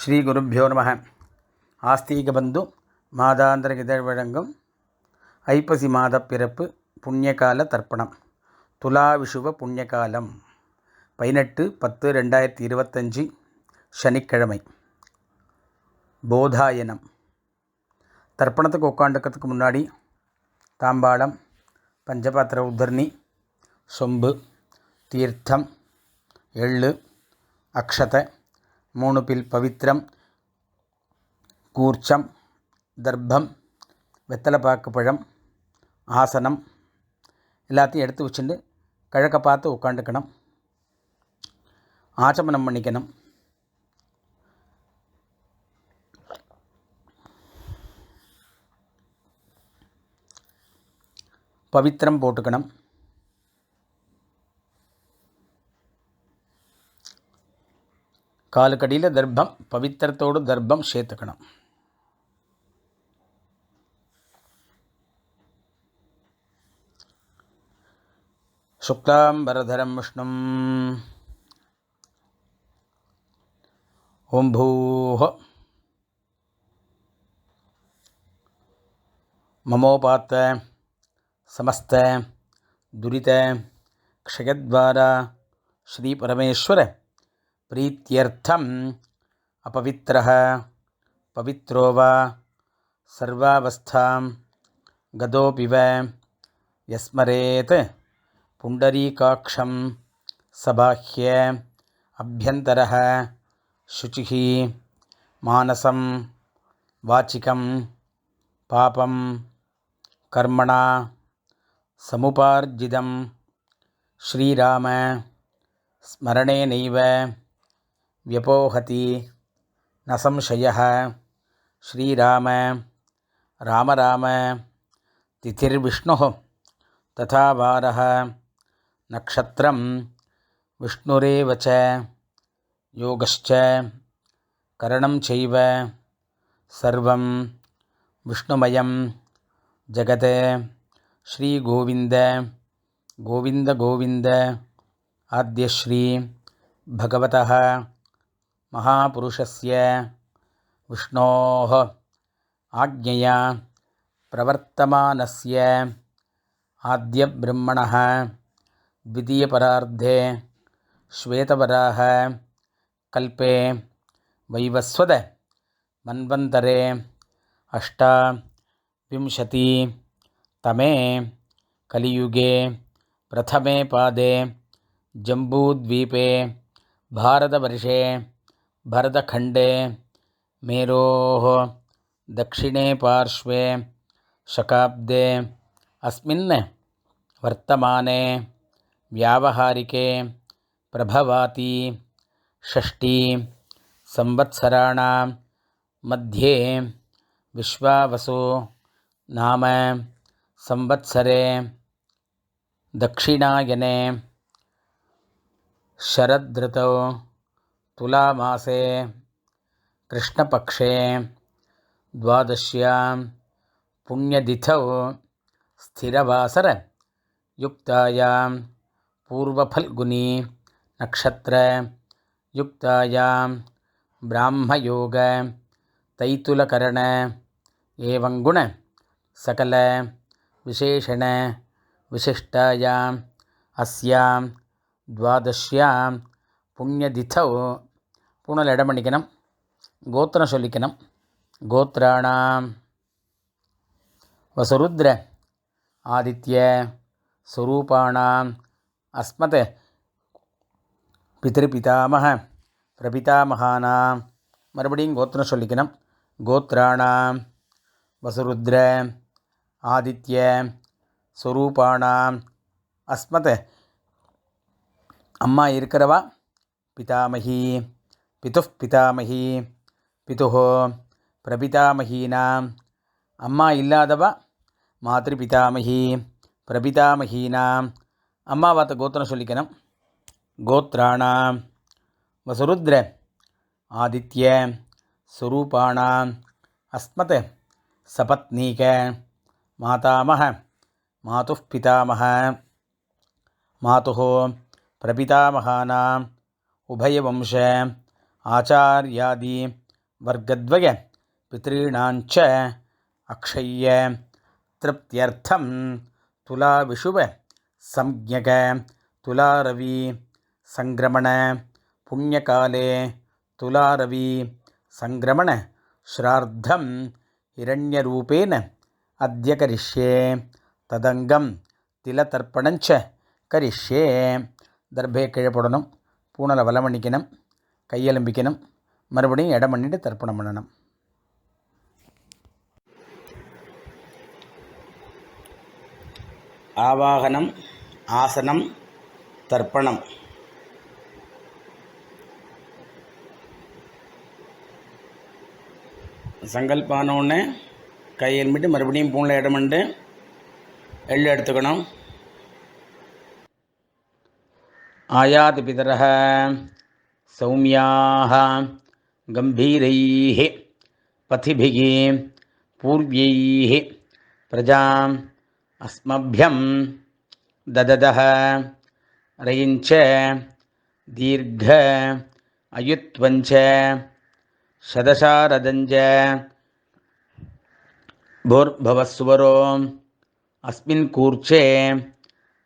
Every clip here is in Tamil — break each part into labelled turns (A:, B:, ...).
A: ஸ்ரீ குருப்பியோ நம ஆஸ்தீக பந்து மாதாந்திர இதழ் வழங்கும் ஐப்பசி மாத பிறப்பு புண்ணியகால தர்ப்பணம். துலா விஷுவ புண்ணியகாலம் பதினெட்டு பத்து ரெண்டாயிரத்தி இருபத்தஞ்சி சனிக்கிழமை. போதாயனம். தர்ப்பணத்துக்கு உட்காந்துக்கிறதுக்கு முன்னாடி தாம்பாளம் பஞ்சபாத்திர உத்தரணி சொம்பு தீர்த்தம் எள்ளு அக்ஷத்தை மூணு பில் பவித்திரம் கூர்ச்சம் தர்ப்பம் வெத்தலைப்பாக்கு பழம் ஆசனம் எல்லாத்தையும் எடுத்து வச்சுட்டு கிழக்க பார்த்து உட்காந்துக்கணும் ஆச்சமனம் பண்ணிக்கணும். பவித்திரம் போட்டுக்கணும். കാലുകടിയിലെ ദർഭം പവിത്രത്തോട് ദർഭം ക്ഷേത്തക്കണം ശുക്ലാംബരധരം വിഷ്ണു ഓം ഭൂഹ ममोपात समस्त दुरीत क्षयद्वारा श्री परमेश्वर பிரீத்தியர்த்தம் அபவித்திர பவித்ரோ வா சர்வாவஸ்தாம் கதோபிவ யஸ்மரேத் புண்டரீகாட்சம் சபாஹ்ய அபியந்தர சுச்சி மானசம் வாச்சிகம் பாபம் கர்மணா சமுபார்ஜிதம் ஸ்ரீராம ஸ்மரணேனைவ व्यपोहति न संशयः श्रीराम राम राम तिथिर्विष्णुः तथा वारः नक्षत्रं विष्णुरेव च योगश्च करणं चैव सर्वं विष्णुमयं जगत् श्रीगोविन्द गोविन्द गोविन्द आद्यश्री भगवतः महापुरुषस्य विष्णोः आज्ञया प्रवर्तमानस्य आद्यब्रह्मणः द्वितीयपरार्धे श्वेतवराह कल्पे वैवस्वद मन्वन्तरे अष्टाविंशतितमे कलियुगे प्रथमे पादे जम्बूद्वीपे भारतवर्षे भरतखण्डे मेरोः दक्षिणे पार्श्वे शकाब्दे अस्मिन् वर्तमाने व्यावहारिके प्रभवाति षष्ठी संवत्सराणां मध्ये विश्वावसु नाम संवत्सरे दक्षिणायने शरदृतौ तुलामासे कृष्णपक्षे द्वादश्यां पुण्यतिथौ स्थिरवासरयुक्तायां पूर्वफल्गुनी नक्षत्रयुक्तायां ब्राह्मयोग तैतुलकरण एवङ्गुण सकल विशेषण विशिष्टायाम् अस्यां द्वादश्यां पुण्यतिथौ பூனல் இடம் பண்ணிக்கணும். கோத்திரம் சொல்லிக்கணும். கோத்ராணாம் வசுருத்ர ஆதித்ய ஸ்வரூபாணாம் அஸ்மத் பிதிருபிதாமக பிரபிதாமகானாம் மறுபடியும் கோத்திரம் சொல்லிக்கணும். கோத்ராணாம் வசுருத்ர ஆதித்ய ஸ்வரூபாணாம் அஸ்மத் அம்மா இருக்கிறவா? பிதாமகி. பிது பிதாமகி பிதுஹோ பிரபிதாமகீனாம் அம்மா இல்லாதவா மாத்ருபிதாமகி பிரபிதாமகீனாம் அம்மாவாத்த கோத்திரம் சொல்லிக்கணும் கோத்ராணாம் வசுருத்ர ஆதித்ய ஸ்வரூபாணாம் அஸ்மத் சபத்னீக மாதாமக மாது பிதாமக மாதுः பிரபிதாமகானாம் உபயவம்ச ஆச்சாரியாதி வர்க்கத்வய பித்ரீணாஞ்ச அக்ஷய்ய திருப்தியர்த்தம் துலா விஷுவ சம்யக துலாரவி சங்கிரமண புண்ணியகாலே துலாரவி சங்கிரமண ஸ்ரார்த்தம் ஹிரண்யரூபேன அத்திய கரிஷ்யே ததங்கம் திலதர்ப்பணஞ்ச கரிஷ்யே தர்பே கீழே பூனலை வலமணிக்கணும் கையெலும்பிக்கணும். மறுபடியும் இடம் பண்ணிட்டு தர்ப்பணம் பண்ணணும். ஆவாகனம் ஆசனம் தர்ப்பணம். சங்கல்பானோடனே கை எலும்பிட்டு மறுபடியும் பூனில் இடம் பண்ணிட்டு எள் எடுத்துக்கணும். ஆயாது பிதரக सौम्याः गम्भीरैः पथिभिः पूर्व्यैः प्रजाम् अस्मभ्यं दददः रयिञ्च दीर्घ अयुत्वञ्च शदशारदञ्च भोर्भवस्वरो अस्मिन् कूर्चे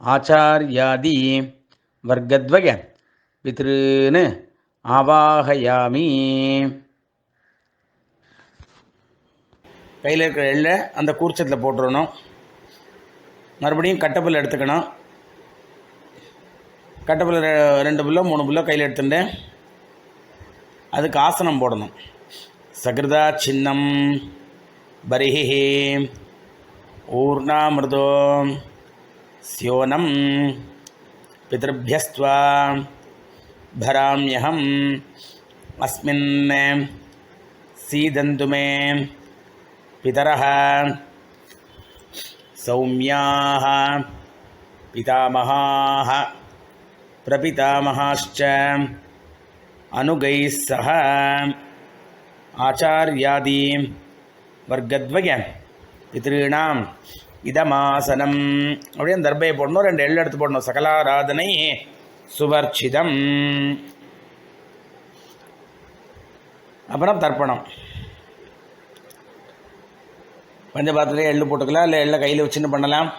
A: आचार्यादि वर्गद्वय பித்ருன்னு ஆவாகயாமி. கையில் இருக்கிற எள்ள அந்த கூர்ச்சத்தில் போட்டுடணும் மறுபடியும் கட்டப்புல் எடுத்துக்கணும். கட்டப்புல் ரெண்டு புல்லோ மூணு புல்லோ கையில் எடுத்துட்டு அதுக்கு ஆசனம் போடணும். சகிருதா சின்னம் பரிஹி ஊர்ணாமிருதோ சியோனம் பிதர்பியஸ்துவா. भराम्यहम् अस्मिन् सीदन्तु मे पितरः सौम्याः पितामहाः प्रपितामहाश्च अनुगैः सह आचार्यादि वर्गद्वय पितॄणां இதமாசனம் அப்படியே அந்த தர்பையை போடணும் ரெண்டு எள்ளு எடுத்து போடணும் சகலாராதனை சுவர்ச்சிதம். அப்புறம் தர்ப்பணம். பஞ்சபாத்திரத்தில் எள்ளு போட்டுக்கலாம் இல்லை எள்ளை கையில் வச்சுன்னு பண்ணலாம்?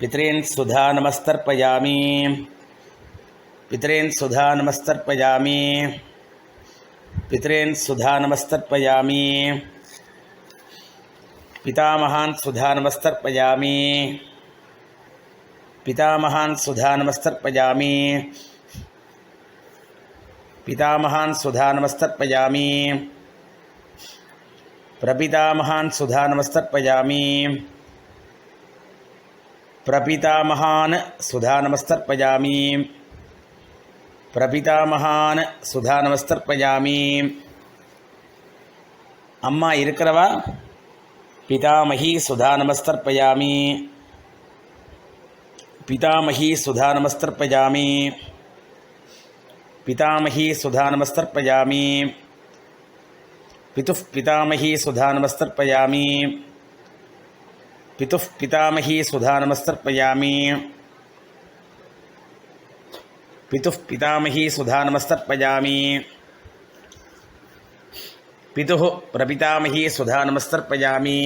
A: பித்ரேன் சுதா நமஸ்தர்ப்பயாமி. பித்ரேன் சுதா நமஸ்தர்ப்பயாமி. பித்ரேன் சுதா நமஸ்தர்ப்பயாமி. பிதாமகான் சுதா நமஸ்தர்ப்பயாமி. பிதாமகான் சுதா நமஸ்தர்ப்பயாமி பிதாமகான் சுதா நமஸ்தர்ப்பயாமி பிரபிதாமகான் சுதா நமஸ்தர்ப்பயாமி பிரபிதாமகான் சுதா நமஸ்தர்ப்பயாமி பிரபிதாமகான் சுதா நமஸ்தர்ப்பயாமி அம்மா இருக்கிறவா? பிதாமகி சுதா நமஸ்தர்ப்பயாமி पितामही सुधा नमस्तर्पयामि पितामही सुधा नमस्तर्पयामि पितुः पितामही सुधा नमस्तर्पयामि पितुः पितामही सुधा नमस्तर्पयामि पितुः पितामही सुधा नमस्तर्पयामि पितुः प्रपितामही सुधा नमस्तर्पयामि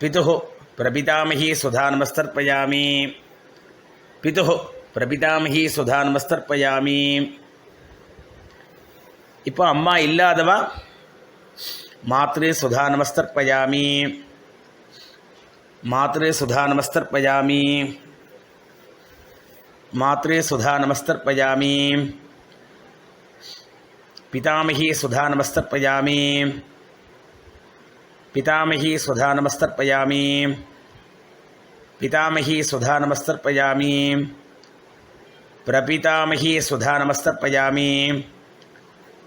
A: पितुः प्रपितामही सुधा नमस्तर्पयामि पितुः பிரபிதாமகி சுதா நமஸ்தர்ப்பயாமி இப்போ அம்மா இல்லாதவா மாத்ரு சுதா நமஸ்தர்ப்பயாமி மாத்ரு சுதா நமஸ்தர்ப்பயாமி மாத்ரு சுதா நமஸ்தர்ப்பயாமி पितामही सुधा नमस्तर्पयामि पितामही सुधा नमस्तर्पयामि पितामही सुधा नमस्तर्पयामि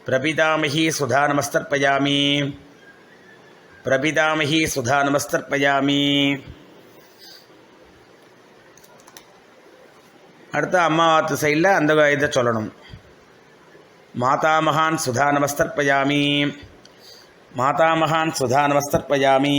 A: प्रपितामही सुधा नमस्तर्पयामि प्रपितामही सुधा नमस्तर्पयामि प्रपितामही सुधा नमस्तर्पयामि அடுத்த அம்மாவாத்து சைடில் அந்த இதை சொல்லணும் मातामहान् सुधा नमस्तर्पयामि मातामहान् सुधा नमस्तर्पयामि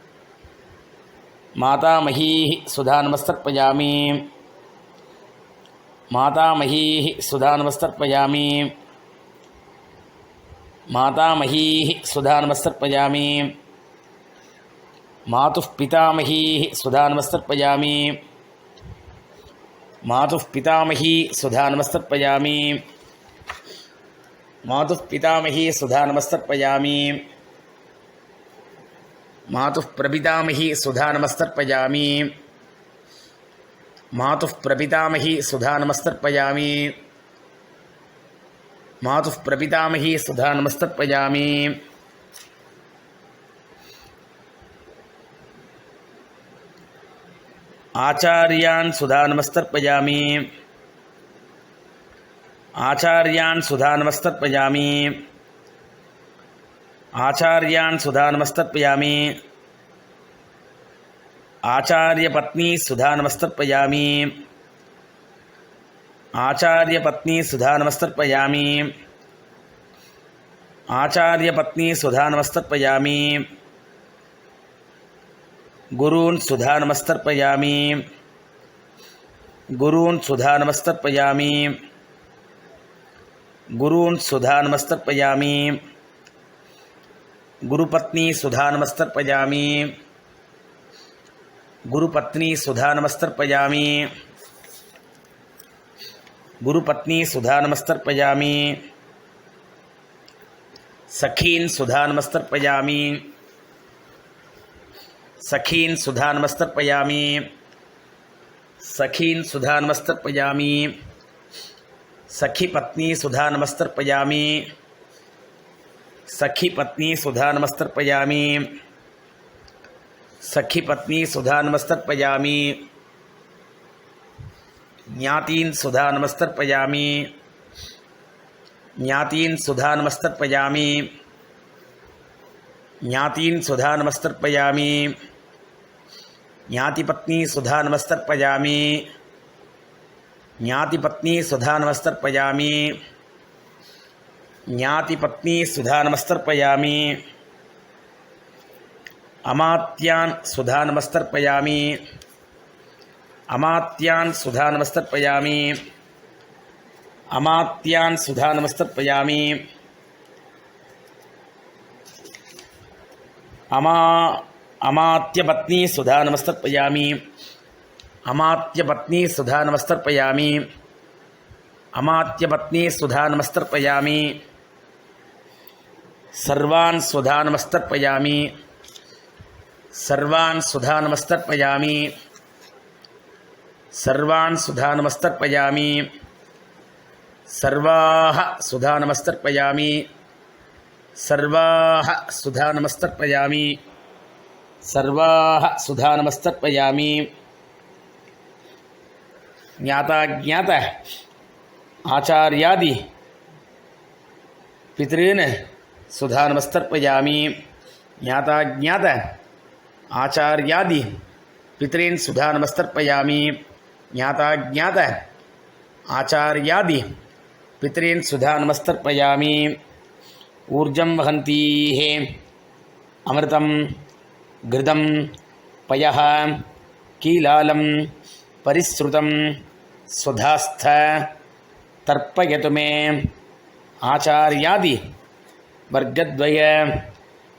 A: मातामही सुधानमस्तर्पयामी। मातामही सुधानमस्तर्पयामी। मातामही सुधानमस्तर्पयामी। मातुः पितामही सुधानमस्तर्पयामी। मातु पितामही सुधानमस्तर्पयामी। मातुः पितामही सुधानमस्तर्पयामी। मातुः प्रपितामही सुधा नमस्तर्पयामि। मातुः प्रपितामही सुधा नमस्तर्पयामि। मातुः प्रपितामही सुधा नमस्तर्पयामि। आचार्यान् सुधा नमस्तर्पयामि। आचार्यान् सुधा नमस्तर्पयामि। आचार्यान् सुधा नमस्तर्पयामि आचार्यपत्नी सुधा नमस्तर्पयामि आचार्यपत्नी सुधा नमस्तर्पयामि आचार्यपत्नी सुधा नमस्तर्पयामि गुरून् सुधा नमस्तर्पयामि गुरून् सुधा नमस्तर्पयामि गुरून् सुधा नमस्तर्पयामि गुरुपत्नी सुधा नमस्तर पजामी गुरुपत्नी सुधा नमस्तर पजामी गुरुपत्नी सुधा नमस्तर पजामी सखीन सुधा नमस्तर पजामी सखीन सुधा नमस्तर पजामी सखीन सुधा नमस्तर पजामी सखी पत्नी सुधा नमस्तर पजामी नमस्तर्पयामि सखीपत्नी सुधा नमस्तर्पयामि सखीपत्नी सुधा नमस्तर्पयामि ज्ञातीन् सुधा नमस्तर्पयामि ज्ञातीन् सुधा नमस्तर्पयामि ज्ञातीन् सुधा नमस्तर्पयामि ज्ञातिपत्नी सुधा नमस्तर्पयामि ज्ञातिपत्नी सुधा नमस्तर्पयामि ज्ञातिपत्नी सुधा नमस्तर्पयामि अमात्यान् सुधा नमस्तर्पयामि अमात्यान् सुधा नमस्तर्पयामि अमात्यान् सुधा नमस्तर्पयामि अमा, अमात्यपत्नी सुधा नमस्तर्पयामि अमात्यपत्नी सुधा नमस्तर्पयामि अमात्यपत्नी सुधा नमस्तर्पयामि सर्वान् स्वधानमस्तर्पयामि सर्वान् सुधानमस्तर्पयामि। सर्वान् सुधानमस्तर्पयामि। सर्वाः सुधानमस्तर्पयामि। सर्वाः सुधानमस्तर्पयामि। सर्वाः सुधानमस्तर्पयामि। ज्ञाता ज्ञात। आचार्यादि पितॄन् सुधा ज्ञाता ज्ञाताज्ञात आचार्यादि पितॄन् सुधा नमस्तर्पयामि ज्ञाताज्ञात आचार्यादि पितॄन् सुधा नमस्तर्पयामि ऊर्जं वहन्तीः अमृतं, घृतं, पयः, कीलालं, परिसृतं, स्वधास्थ, तर्पयतु मे। आचार्यादि வர்க்கத்வய.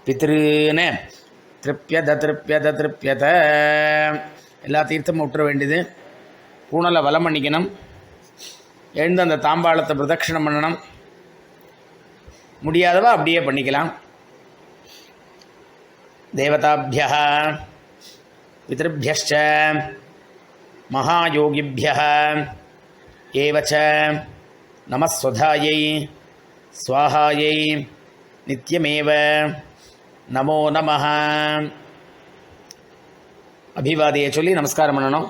A: பித்ருன்னு திருப்பியத திருப்பியத திருப்பியத எல்லா தீர்த்தமும் விட்டுற வேண்டியது. பூனலை வலம் பண்ணிக்கணும் எழுந்து அந்த தாம்பாளத்தை பிரதட்சிணம் பண்ணணும். முடியாதவா அப்படியே பண்ணிக்கலாம். தேவதாபியா. பிதபியச்ச மகாயோகிபிய. ஏவச்ச. நமஸ்வதாயை. ஸ்வாஹாயை நித்யமேவ நமோ நம அபிவாதியை சொல்லி நமஸ்காரம் பண்ணணும்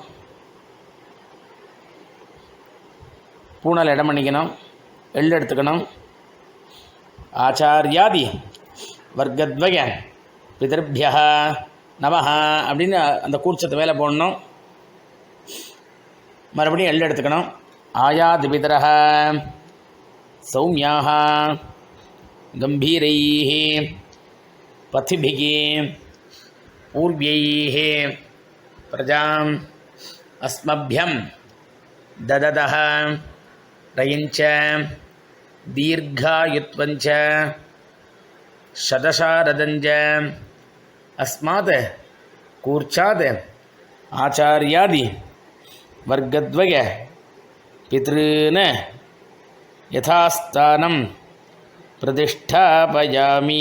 A: பூனல் இடம் பண்ணிக்கணும் எள் எடுத்துக்கணும் ஆச்சாரியாதி வர்க்கத்வய பிதர்பியா நமஹா அப்படின்னு அந்த கூச்சத்து மேலே போடணும் மறுபடியும் எள் எடுத்துக்கணும் ஆயாதி பிதரா சௌமியாகா கம்பீரைः पथिभिः पूर्व्यैः प्रजाम् अस्मभ्यं ददतः रयञ्च दीर्घायुत्वञ्च शतशारदञ्च अस्मात् कूर्चात् आचार्यादि वर्गद्वय पितॄन् यथास्थानं பிரதிஷ்டாபயாமி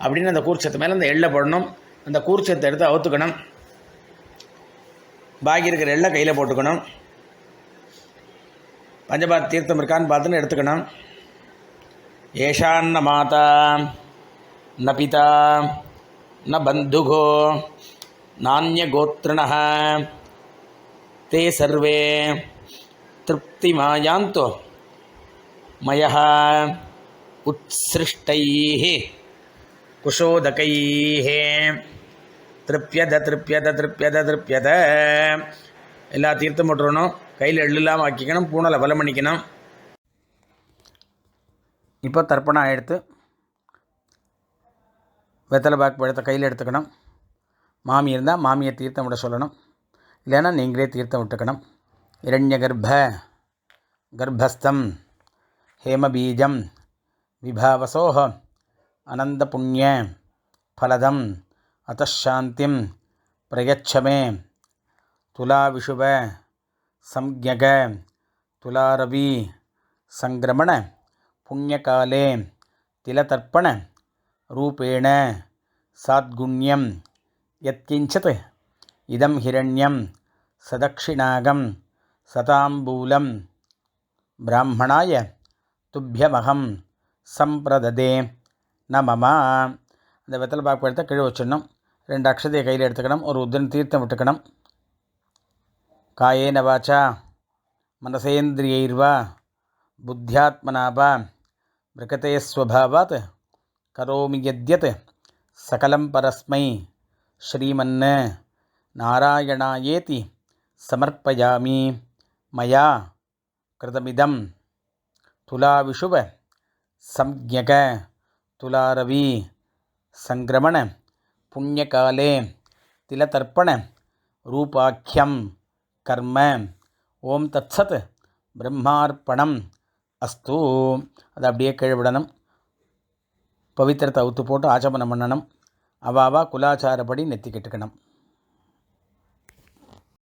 A: அப்படின்னு அந்த கூர்ச்சத்து மேலே அந்த எள்ளை போடணும். அந்த கூர்ச்சத்தை எடுத்து அவுத்துக்கணும். பாக்கி இருக்கிற எள்ளை கையில் போட்டுக்கணும். பஞ்சபாத் தீர்த்தம் இருக்கான்னு பார்த்துன்னு எடுத்துக்கணும். ஏஷான்ன மாதா ந பிதா ந பந்துகோ நானியகோத்திரண தே சர்வே. திருப்தி மாயாந்தோ. மயக உத்சிருஷ்டை குஷோதகை திருப்பியத திருப்தியத திருப்தியத திருப்பியத எல்லா தீர்த்தம் போட்டுறணும். கையில் எள்ளுலாம் ஆக்கிக்கணும். பூனலை பலம் இப்போ தர்ப்பணம் எடுத்து வெத்தலை பாக்கு பழத்தை கையில் எடுத்துக்கணும். மாமி இருந்தால் மாமியை தீர்த்தம் விட சொல்லணும். இல்லைன்னா நீங்களே தீர்த்தம் விட்டுக்கணும். இரண்ய கர்ப்ப கர்ப்பஸ்தம். ஹேமபீஜம் விபாவசோஹ அனந்தபுண்ணிய ஃபலதம் அத்தாந்திம் பிரயச்சமே துலா விஷுவ சம்யக துலாரவி சங்கிரமண புண்ணியகாலே திலதர்ப்பண ரூபேண சாத்குண்யம் யத்கிஞ்சத் இதம் ஹிரண்யம் சதக்ஷிணாகம் சதாம்பூலம் பிராமணாய துப்பியமகம் சம்பிரததே நமமா அந்த வெத்தலை பாக்கு எடுத்து கீழே வச்சிடணும். ரெண்டு அக்ஷதையை கையில் எடுத்துக்கணும். ஒரு உத்திரன் தீர்த்தம் விட்டுக்கணும். காயேன வாச்சா மனசேந்திரியைர்வா புத்தியாத்மனா வா ஸ்வபாவாத் கரோமி யத்யத் சகலம் பரஸ்மை ஸ்ரீமன் நாராயணாயேதி சமர்ப்பயாமி மயா கிருதமிதம். துலா விஷுவ சம்யக துலாரவி சங்கிரமண புண்ணியகாலே திலதர்ப்பண ரூபாக்கியம் கர்ம ஓம் தத்சத் பிரம்மார்ப்பணம் அஸ்து. அதை அப்படியே கீழே விடணும். பவித்திரத்தை அவுத்து போட்டு ஆச்சமனம் பண்ணணும். அவாவா குலாச்சாரப்படி நெத்திக்கிட்டுக்கணும்